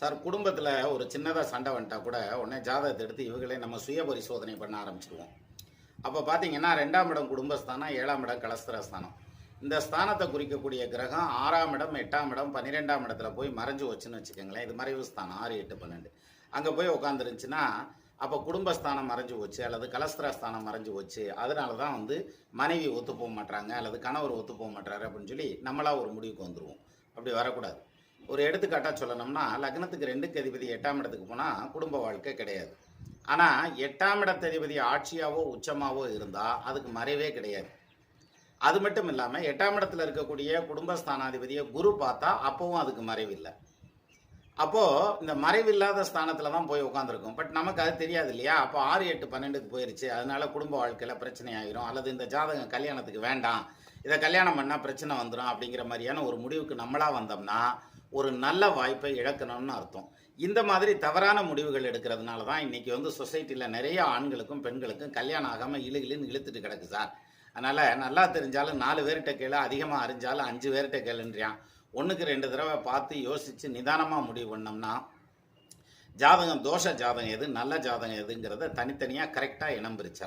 Sir குடும்பத்தில் ஒரு சின்னதாக சண்டை வந்துட்டா கூட உடனே ஜாதகத்தை எடுத்து இவங்களே நம்ம சுய பரிசோதனை பண்ண ஆரம்பிச்சிடுவோம் அப்போ பார்த்தீங்கன்னா ரெண்டாம் இடம் குடும்பஸ்தானம் ஏழாம் இடம் கலஸ்திரஸ்தானம். இந்த ஸ்தானத்தை குறிக்கக்கூடிய கிரகம் ஆறாம் இடம் எட்டாம் இடம் பன்னிரெண்டாம் இடத்துல போய் மறைஞ்சு வச்சுன்னு வச்சுக்கோங்களேன். இது மறைவு ஸ்தானம் ஆறு எட்டு பன்னெண்டு. அங்கே போய் உட்காந்துருந்துச்சுன்னா அப்போ குடும்பஸ்தானம் மறைஞ்சு போச்சு அல்லது கலஸ்திரஸ்தானம் மறைஞ்சு போச்சு. அதனால தான் வந்து மனைவி ஒத்து போக மாட்டாங்க அல்லது கணவர் ஒத்து போக மாட்டாரு அப்படின்னு சொல்லி நம்மளா ஒரு முடிவுக்கு வந்துடுவோம் அப்படி வரக்கூடாது. ஒரு எடுத்துக்காட்டாக சொல்லணும்னா லக்னத்துக்கு ரெண்டுக்கு அதிபதி எட்டாம் இடத்துக்கு போனால் குடும்ப வாழ்க்கை கிடையாது. ஆனால் எட்டாம் இடத்ததிபதி ஆட்சியாவோ உச்சமாவோ இருந்தால் அதுக்கு மறைவே கிடையாது. அது மட்டும் இல்லாமல் எட்டாம் இடத்துல இருக்கக்கூடிய குடும்பஸ்தானாதிபதியை குரு பார்த்தா அப்போவும் அதுக்கு மறைவில்லை. அப்போது இந்த மறைவில்லாத ஸ்தானத்தில் தான் போய் உட்காந்துருக்கும் பட் நமக்கு அது தெரியாது இல்லையா? அப்போ ஆறு எட்டு பன்னெண்டுக்கு போயிருச்சு. அதனால குடும்ப வாழ்க்கையில் பிரச்சனை ஆகிரும் அல்லது இந்த ஜாதகம் கல்யாணத்துக்கு வேண்டாம். இதை கல்யாணம் பண்ணால் பிரச்சனை வந்துடும் அப்படிங்கிற மாதிரியான ஒரு முடிவுக்கு நம்மளாக வந்தோம்னா ஒரு நல்ல வாய்ப்பை இழக்கணும்னு அர்த்தம். இந்த மாதிரி தவறான முடிவுகள் எடுக்கிறதுனால தான் இன்றைக்கி வந்து சொசைட்டியில் நிறைய ஆண்களுக்கும் பெண்களுக்கும் கல்யாணம் ஆகாமல் இழுகிலுன்னு இழுத்துட்டு கிடக்கு சார். அதனால் நல்லா தெரிஞ்சாலும் நாலு பேர்கிட்ட கேளு அதிகமாக அறிஞ்சாலும் அஞ்சு பேர்கிட்ட கேளுன்றியான். ஒன்றுக்கு ரெண்டு தடவை பார்த்து யோசித்து நிதானமாக முடிவு பண்ணோம்னா ஜாதகம் தோஷ ஜாதகம் எது நல்ல ஜாதகம் எதுங்கிறத தனித்தனியாக கரெக்டாக இனம் பிரிச்சார்.